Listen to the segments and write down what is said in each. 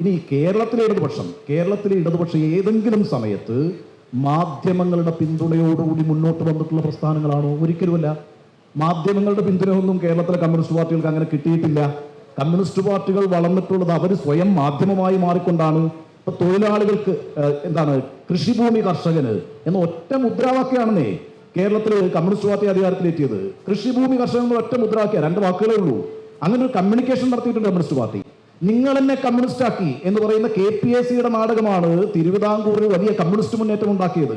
ഇനി കേരളത്തിലെ ഇടതുപക്ഷം കേരളത്തിലെ ഇടതുപക്ഷം ഏതെങ്കിലും സമയത്ത് മാധ്യമങ്ങളുടെ പിന്തുണയോടുകൂടി മുന്നോട്ട് വന്നിട്ടുള്ള പ്രസ്ഥാനങ്ങളാണോ? ഒരിക്കലുമല്ല. മാധ്യമങ്ങളുടെ പിന്തുണയൊന്നും കേരളത്തിലെ കമ്മ്യൂണിസ്റ്റ് പാർട്ടികൾക്ക് അങ്ങനെ കിട്ടിയിട്ടില്ല. കമ്മ്യൂണിസ്റ്റ് പാർട്ടികൾ വളർന്നിട്ടുള്ളത് അവർ സ്വയം മാധ്യമമായി മാറിക്കൊണ്ടാണ്. ഇപ്പൊ തൊഴിലാളികൾക്ക് എന്താണ് കൃഷിഭൂമി കർഷകന് എന്ന ഒറ്റ മുദ്രാവാക്യാണെന്നേ കേരളത്തിൽ കമ്മ്യൂണിസ്റ്റ് പാർട്ടി അധികാരത്തിലെത്തിയത് കൃഷിഭൂമി കർഷകൻ ഒറ്റ മുദ്രാവാക്യ രണ്ട് വാക്കുകളേ ഉള്ളൂ. അങ്ങനെ ഒരു കമ്മ്യൂണിക്കേഷൻ നടത്തിയിട്ടുണ്ട് കമ്മ്യൂണിസ്റ്റ് പാർട്ടി. നിങ്ങൾ എന്നെ കമ്മ്യൂണിസ്റ്റ് ആക്കി എന്ന് പറയുന്ന കെ പി എസ് സിയുടെ നാടകമാണ് തിരുവിതാംകൂറിൽ വലിയ കമ്മ്യൂണിസ്റ്റ് മുന്നേറ്റം ഉണ്ടാക്കിയത്.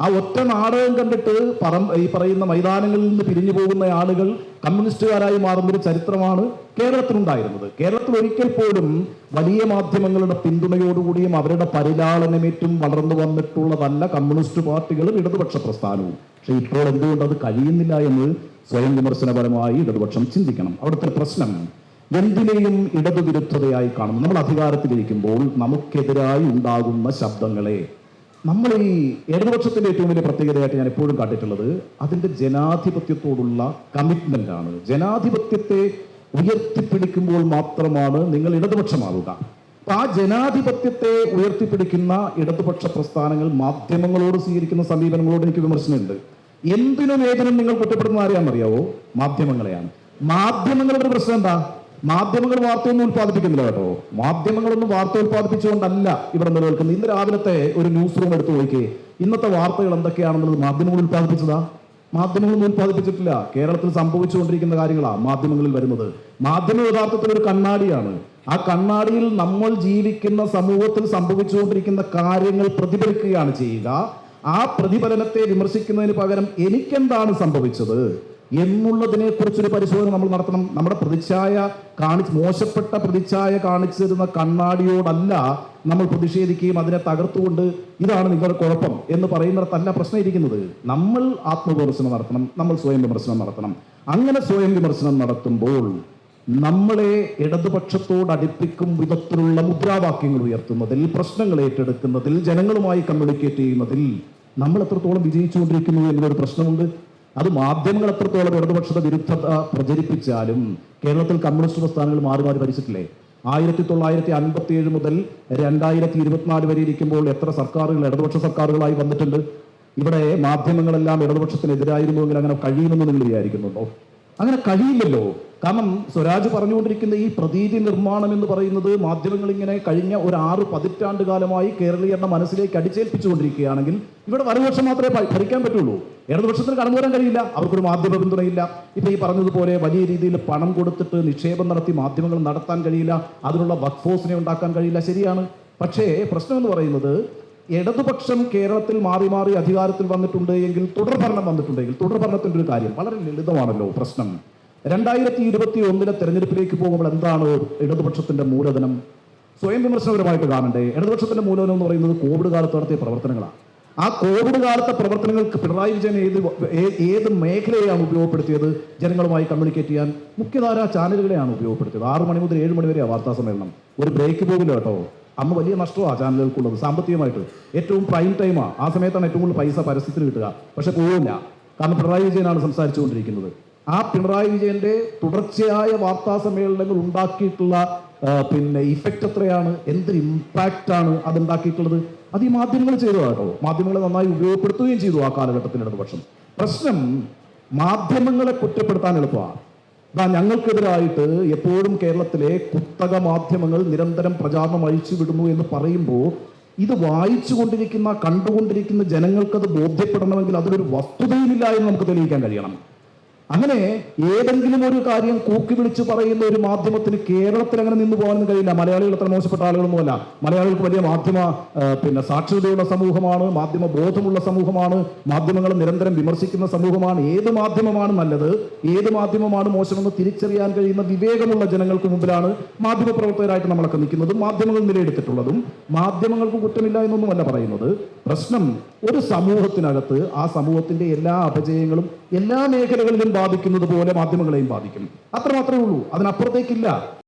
ആ ഒറ്റ നാടകം കണ്ടിട്ട് പറം ഈ പറയുന്ന മൈതാനങ്ങളിൽ നിന്ന് പിരിഞ്ഞു പോകുന്ന ആളുകൾ കമ്മ്യൂണിസ്റ്റുകാരായി മാറുന്ന ഒരു ചരിത്രമാണ് കേരളത്തിലുണ്ടായിരുന്നത്. കേരളത്തിൽ ഒരിക്കൽ പോലും വലിയ മാധ്യമങ്ങളുടെ പിന്തുണയോടുകൂടിയും അവരുടെ പരിലാളനമേറ്റും വളർന്നു വന്നിട്ടുള്ളതല്ല കമ്മ്യൂണിസ്റ്റ് പാർട്ടികളും ഇടതുപക്ഷ പ്രസ്ഥാനവും. പക്ഷെ ഇപ്പോൾ എന്തുകൊണ്ട് അത് കഴിയുന്നില്ല എന്ന് സ്വയം വിമർശനപരമായി ഇടതുപക്ഷം ചിന്തിക്കണം. അവിടുത്തെ പ്രശ്നം എന്തിനേയും ഇടതുവിരുദ്ധതയായി കാണുന്നു. നമ്മൾ അധികാരത്തിലിരിക്കുമ്പോൾ നമുക്കെതിരായി ഉണ്ടാകുന്ന ശബ്ദങ്ങളെ നമ്മൾ ഈ ഇടതുപക്ഷത്തിന്റെ ഏറ്റവും വലിയ പ്രത്യേകതയായിട്ട് ഞാൻ എപ്പോഴും കാട്ടിയിട്ടുള്ളത് അതിന്റെ ജനാധിപത്യത്തോടുള്ള കമ്മിറ്റ്മെന്റ് ആണ്. ജനാധിപത്യത്തെ ഉയർത്തിപ്പിടിക്കുമ്പോൾ മാത്രമാണ് നിങ്ങൾ ഇടതുപക്ഷമാവുക. അപ്പൊ ആ ജനാധിപത്യത്തെ ഉയർത്തിപ്പിടിക്കുന്ന ഇടതുപക്ഷ പ്രസ്ഥാനങ്ങൾ മാധ്യമങ്ങളോട് സ്വീകരിക്കുന്ന സമീപനങ്ങളോട് എനിക്ക് വിമർശനമുണ്ട്. എന്തിനും ഏതിനും നിങ്ങൾ കുറ്റപ്പെടുന്ന ആരെയാണെന്നറിയാവോ? മാധ്യമങ്ങളെയാണ്. മാധ്യമങ്ങളുടെ പ്രശ്നം എന്താ? മാധ്യമങ്ങൾ വാർത്തയൊന്നും ഉത്പാദിപ്പിക്കുന്നില്ല കേട്ടോ. മാധ്യമങ്ങളൊന്നും വാർത്ത ഉത്പാദിപ്പിച്ചുകൊണ്ടല്ല ഇവിടെ നിലനിൽക്കുന്നത്. ഇന്ന് രാവിലത്തെ ഒരു ന്യൂസ് റൂം എടുത്തു നോക്കിയേ. ഇന്നത്തെ വാർത്തകൾ എന്തൊക്കെയാണെന്നുള്ളത് മാധ്യമങ്ങൾ ഉത്പാദിപ്പിച്ചതാ മാധ്യമങ്ങളൊന്നും ഉത്പാദിപ്പിച്ചിട്ടില്ല കേരളത്തിൽ സംഭവിച്ചുകൊണ്ടിരിക്കുന്ന കാര്യങ്ങളാണ് മാധ്യമങ്ങളിൽ വരുന്നത്. മാധ്യമം യഥാർത്ഥത്തിൽ ഒരു കണ്ണാടിയാണ്. ആ കണ്ണാടിയിൽ നമ്മൾ ജീവിക്കുന്ന സമൂഹത്തിൽ സംഭവിച്ചുകൊണ്ടിരിക്കുന്ന കാര്യങ്ങൾ പ്രതിഫലിക്കുകയാണ് ചെയ്യുക. ആ പ്രതിഫലനത്തെ വിമർശിക്കുന്നതിന് പകരം എനിക്കെന്താണ് സംഭവിച്ചത്? എന്നുള്ളതിനെ കുറിച്ചൊരു പരിശോധന നമ്മൾ നടത്തണം. നമ്മുടെ പ്രതിച്ഛായ കാണിച്ച് മോശപ്പെട്ട പ്രതിച്ഛായ കാണിച്ചു തരുന്ന കണ്ണാടിയോടല്ല നമ്മൾ പ്രതിഷേധിക്കുകയും അതിനെ തകർത്തുകൊണ്ട് ഇതാണ് നിങ്ങളുടെ കുഴപ്പം എന്ന് പറയുന്നിടത്തല്ല പ്രശ്നം ഇരിക്കുന്നത് നമ്മൾ ആത്മവിമർശനം നടത്തണം നമ്മൾ സ്വയം വിമർശനം നടത്തണം. അങ്ങനെ സ്വയം വിമർശനം നടത്തുമ്പോൾ നമ്മളെ ഇടതുപക്ഷത്തോട് അടുപ്പിക്കും വിധത്തിലുള്ള മുദ്രാവാക്യങ്ങൾ ഉയർത്തുന്നതിൽ പ്രശ്നങ്ങൾ ഏറ്റെടുക്കുന്നതിൽ ജനങ്ങളുമായി കമ്മ്യൂണിക്കേറ്റ് ചെയ്യുന്നതിൽ നമ്മൾ എത്രത്തോളം വിജയിച്ചുകൊണ്ടിരിക്കുന്നു എന്നൊരു പ്രശ്നമുണ്ട്. അത് മാധ്യമങ്ങൾ എത്രത്തോളം ഇടതുപക്ഷത്തെ വിരുദ്ധ പ്രചരിപ്പിച്ചാലും കേരളത്തിൽ കമ്മ്യൂണിസ്റ്റ് പ്രസ്ഥാനങ്ങൾ മാറി മാറി ഭരിച്ചിട്ടില്ലേ? ആയിരത്തി തൊള്ളായിരത്തി അൻപത്തി ഏഴ് മുതൽ രണ്ടായിരത്തി ഇരുപത്തിനാല് വരെ ഇരിക്കുമ്പോൾ എത്ര സർക്കാരുകൾ ഇടതുപക്ഷ സർക്കാരുകളായി വന്നിട്ടുണ്ട്? ഇവിടെ മാധ്യമങ്ങളെല്ലാം ഇടതുപക്ഷത്തിനെതിരായിരുന്നുവെങ്കിൽ അങ്ങനെ കഴിയുമെന്ന് നിങ്ങൾ വിചാരിക്കുന്നുണ്ടോ? അങ്ങനെ കഴിയില്ലല്ലോ. കാരണം സ്വരാജ് പറഞ്ഞുകൊണ്ടിരിക്കുന്ന ഈ പ്രതീതി നിർമ്മാണം എന്ന് പറയുന്നത് മാധ്യമങ്ങൾ ഇങ്ങനെ കഴിഞ്ഞ ഒരു ആറ് പതിറ്റാണ്ട് കാലമായി കേരളീയരുടെ മനസ്സിലേക്ക് അടിച്ചേൽപ്പിച്ചുകൊണ്ടിരിക്കുകയാണെങ്കിൽ ഇവിടെ വലതുപക്ഷം മാത്രമേ ഭരിക്കാൻ പറ്റുള്ളൂ. ഇടതുപക്ഷത്തിന് കടന്നു വരാൻ കഴിയില്ല. അവർക്കൊരു മാധ്യമ പിന്തുണയില്ല. ഇപ്പൊ ഈ പറഞ്ഞതുപോലെ വലിയ രീതിയിൽ പണം കൊടുത്തിട്ട് നിക്ഷേപം നടത്തി മാധ്യമങ്ങൾ നടത്താൻ കഴിയില്ല. അതിനുള്ള വർക്ക് ഫോഴ്സിനെ ഉണ്ടാക്കാൻ കഴിയില്ല. ശരിയാണ്. പക്ഷേ പ്രശ്നം എന്ന് പറയുന്നത് ഇടതുപക്ഷം കേരളത്തിൽ മാറി മാറി അധികാരത്തിൽ വന്നിട്ടുണ്ട് എങ്കിൽ തുടർഭരണം വന്നിട്ടുണ്ടെങ്കിൽ തുടർ ഭരണത്തിന്റെ ഒരു കാര്യം വളരെ ലളിതമാണല്ലോ പ്രശ്നം. രണ്ടായിരത്തി ഇരുപത്തി ഒന്നിലെ തെരഞ്ഞെടുപ്പിലേക്ക് പോകുമ്പോൾ എന്താണ് ഇടതുപക്ഷത്തിന്റെ മൂലധനം? സ്വയം വിമർശനപരമായിട്ട് കാണണ്ടേ? ഇടതുപക്ഷത്തിന്റെ മൂലധനം എന്ന് പറയുന്നത് കോവിഡ് കാലത്ത് നടത്തിയ പ്രവർത്തനങ്ങളാണ്. ആ കോവിഡ് കാലത്തെ പ്രവർത്തനങ്ങൾക്ക് പിണറായി വിജയൻ ഏത് ഏത് മേഖലയെയാണ് ഉപയോഗപ്പെടുത്തിയത്? ജനങ്ങളുമായി കമ്മ്യൂണിക്കേറ്റ് ചെയ്യാൻ മുഖ്യധാരാ ചാനലുകളെയാണ് ഉപയോഗപ്പെടുത്തിയത്. ആറു മണി മുതൽ ഏഴ് മണി വരെയാണ് വാർത്താ സമ്മേളനം. ഒരു ബ്രേക്ക് പോകില്ല കേട്ടോ. അന്ന് വലിയ നഷ്ടമാണ് ചാനലുകൾക്കുള്ളത്. സാമ്പത്തികമായിട്ട് ഏറ്റവും പ്രൈം ടൈമാണ് ആ സമയത്താണ് ഏറ്റവും കൂടുതൽ പൈസ പരസ്യത്തിന് കിട്ടുക. പക്ഷെ പോവില്ല. കാരണം പിണറായി വിജയനാണ് സംസാരിച്ചുകൊണ്ടിരിക്കുന്നത്. ആ പിണറായി വിജയന്റെ തുടർച്ചയായ വാർത്താ സമ്മേളനങ്ങൾ ഉണ്ടാക്കിയിട്ടുള്ള പിന്നെ ഇഫക്റ്റ് എത്രയാണ്? എന്ത് ഇമ്പാക്റ്റ് ആണ് അത് ഉണ്ടാക്കിയിട്ടുള്ളത് അത് ഈ മാധ്യമങ്ങൾ ചെയ്തതാട്ടോ മാധ്യമങ്ങളെ നന്നായി ഉപയോഗപ്പെടുത്തുകയും ചെയ്തു ആ കാലഘട്ടത്തിൽ ഇടതുപക്ഷം. പ്രശ്നം മാധ്യമങ്ങളെ കുറ്റപ്പെടുത്താൻ എളുപ്പമാണ്. ഇതാ ഞങ്ങൾക്കെതിരായിട്ട് എപ്പോഴും കേരളത്തിലെ കുത്തക മാധ്യമങ്ങൾ നിരന്തരം പ്രചാരണം അഴിച്ചു വിടുന്നു എന്ന് പറയുമ്പോൾ ഇത് വായിച്ചു കൊണ്ടിരിക്കുന്ന കണ്ടുകൊണ്ടിരിക്കുന്ന ജനങ്ങൾക്കത് ബോധ്യപ്പെടണമെങ്കിൽ അതിലൊരു വസ്തുതയുമില്ല എന്ന് നമുക്ക് തെളിയിക്കാൻ കഴിയണം. അങ്ങനെ ഏതെങ്കിലും ഒരു കാര്യം കൂക്കി വിളിച്ച് പറയുന്ന ഒരു മാധ്യമത്തിന് കേരളത്തിൽ അങ്ങനെ നിന്ന് പോകാനൊന്നും കഴിയില്ല. മലയാളികൾ അത്ര മോശപ്പെട്ട ആളുകളൊന്നുമല്ല. മലയാളികൾക്ക് വലിയ മാധ്യമ പിന്നെ സാക്ഷരതയുള്ള സമൂഹമാണ് മാധ്യമ ബോധമുള്ള സമൂഹമാണ് മാധ്യമങ്ങൾ നിരന്തരം വിമർശിക്കുന്ന സമൂഹമാണ്. ഏത് മാധ്യമമാണ് നല്ലത്? ഏത് മാധ്യമമാണ് മോശമെന്ന് തിരിച്ചറിയാൻ കഴിയുന്ന വിവേകമുള്ള ജനങ്ങൾക്ക് മുമ്പിലാണ് മാധ്യമ പ്രവർത്തകരായിട്ട് നമ്മളൊക്കെ നിൽക്കുന്നതും മാധ്യമങ്ങൾ നിലയെടുത്തിട്ടുള്ളതും. മാധ്യമങ്ങൾക്ക് കുറ്റമില്ല എന്നൊന്നുമല്ല പറയുന്നത്. പ്രശ്നം ഒരു സമൂഹത്തിനകത്ത് ആ സമൂഹത്തിന്റെ എല്ലാ അപജയങ്ങളും എല്ലാ മേഖലകളിലും ബാധിക്കുന്നത് പോലെ മാധ്യമങ്ങളെയും ബാധിക്കും. അത്രമാത്രമേ ഉള്ളൂ. അതിനപ്പുറത്തേക്കില്ല.